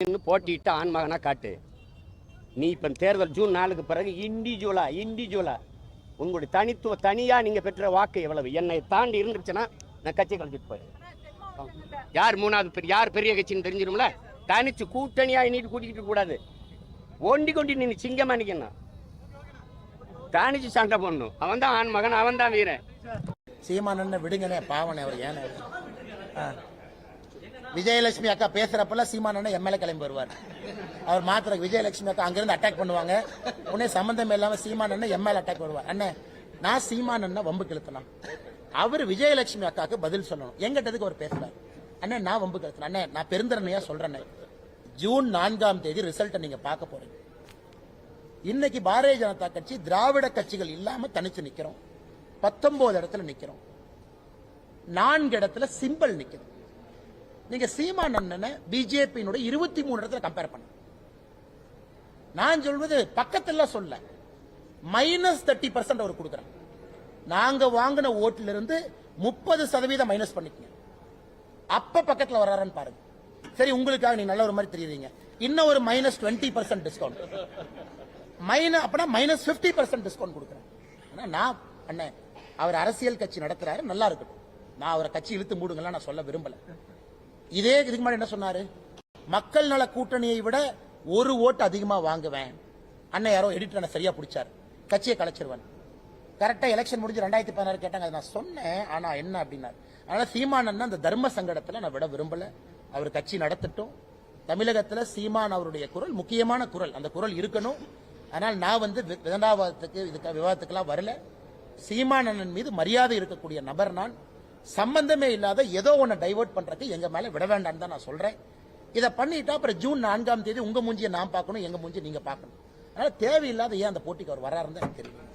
போட்டிட்டு ஆண் மகனா காட்டு. நீ இப்ப தேர்தல் ஜூன் நாலுக்கு பிறகு இண்டிவிஜுவலா இண்டிவிஜுவலா உங்களுடைய தனித்துவ தனியா நீங்க பெற்ற வாக்கு எவ்வளவு? என்னை தாண்டி இருந்துச்சுன்னா நான் கட்சி கழிச்சிட்டு போயிடுவேன். யார் மூணாவது பெரிய யார் பெரிய கட்சின்னு தெரிஞ்சிடும்ல தனிச்சு கூட்டணியா நீட்டு கூட்டிக்கிட்டு கூடாது. ஒண்டி கொண்டி நீ சிங்கமா நிக்கணும். தனிச்சு சண்டை போடணும். அவன் தான் ஆண் மகன் அவன் தான் வீரன். சீமானண்ண விடுங்கண்ணே பாவனே அவர் ஏன்னு விஜயலட்சுமி அக்கா பேசுறப்பெல்லாம் சீமானண்ண எம்எல்ஏ கிளம்பி வருவார். அவர் மாத்திர விஜயலட்சுமி அக்கா அங்கிருந்து அட்டாக் பண்ணுவாங்க. உடனே சம்பந்தம் இல்லாம சீமானண்ண எம்எல்ஏ அட்டாக் வருவார். அண்ணே நான் சீமானண்ண வம்பு கிழத்தினா அவர் விஜயலட்சுமி அக்காக்கு பதில் சொல்லணும். எங்கிட்டதுக்கு அவர் பேசுறாரு. அண்ணே நான் வம்பு கிழத்தினா அண்ணே நான் பெருந்தரணையா சொல்றேன். ஜூன் நான்காம் தேதி ரிசல்ட்டை நீங்க பார்க்க போறீங்க. இன்னைக்கு பாரதிய ஜனதா கட்சி திராவிட கட்சிகள் இல்லாம தனிச்சு நிக்கிறோம். பத்தொன்பது இடத்துல நிக்கிறோம். நான்கு இடத்துல சிம்பிள் நிக்கிறோம். நீங்க சீமான் அண்ணனை பிஜேபியினுடைய இருபத்தி மூணு இடத்துல கம்பேர் பண்ண. நான் சொல்வது பக்கத்துல சொல்ல. மைனஸ் தேர்ட்டி பர்சன்ட் அவர் கொடுக்குறாங்க நாங்க வாங்கின ஓட்டுல இருந்து முப்பது சதவீதம் மைனஸ் பண்ணிக்கங்க. அப்ப பக்கத்துல வர்றாருன்னு பாருங்க. சரி உங்களுக்காக நீ நல்ல ஒரு மாதிரி தெரியுறீங்க. இன்னும் ஒரு minus twenty percent discount minus அப்பனா மைனஸ் பிப்டி பர்சன்ட் டிஸ்கவுண்ட் கொடுக்குறேன். நான் அண்ணன் அவர் அரசியல் கட்சி நடத்துறாரு நல்லா இருக்கட்டும். நான் அவரை கட்சி இழுத்து மூடுங்கலாம் நான் சொல்ல விரும்பல. இதே இதுக்கு முன்னாடி என்ன சொன்னாரு? மக்கள் நல கூட்டணியை விட ஒரு ஓட்டு அதிகமா வாங்குவேன். அண்ணன் யாரோ எடிட்டர் சரியா பிடிச்சாரு. கட்சியை கலைச்சிருவன். கரெக்டா எலெக்ஷன் முடிஞ்சு ரெண்டாயிரத்தி பதினாறு கேட்டாங்க. அதை நான் சொன்னேன். ஆனா என்ன அப்படின்னாரு. அதனால சீமான் அந்த தர்ம சங்கடத்துல நான் விட விரும்பல. அவர் கட்சி நடத்தட்டும். தமிழகத்துல சீமான் அவருடைய குரல் முக்கியமான குரல். அந்த குரல் இருக்கணும். ஆனால் நான் வந்து விதண்டாவாதத்துக்கு இதுக்கு விவாதத்துக்கெல்லாம் வரல. சீமானன் மீது மரியாதை இருக்கக்கூடிய நபர் நான். சம்பந்தமே இல்லாத ஏதோ ஒன்று டைவர்ட் பண்றதுக்கு எங்க மேல விட வேண்டாம்னு தான் நான் சொல்றேன். இதை பண்ணிட்டா அப்புறம் ஜூன் நான்காம் தேதி உங்க மூஞ்சியை நான் பார்க்கணும் எங்க மூஞ்சியை நீங்க பார்க்கணும். அதனால தேவையில்லாத ஏன் அந்த போட்டிக்கு அவர் வராருன்னு எனக்கு தெரியும்.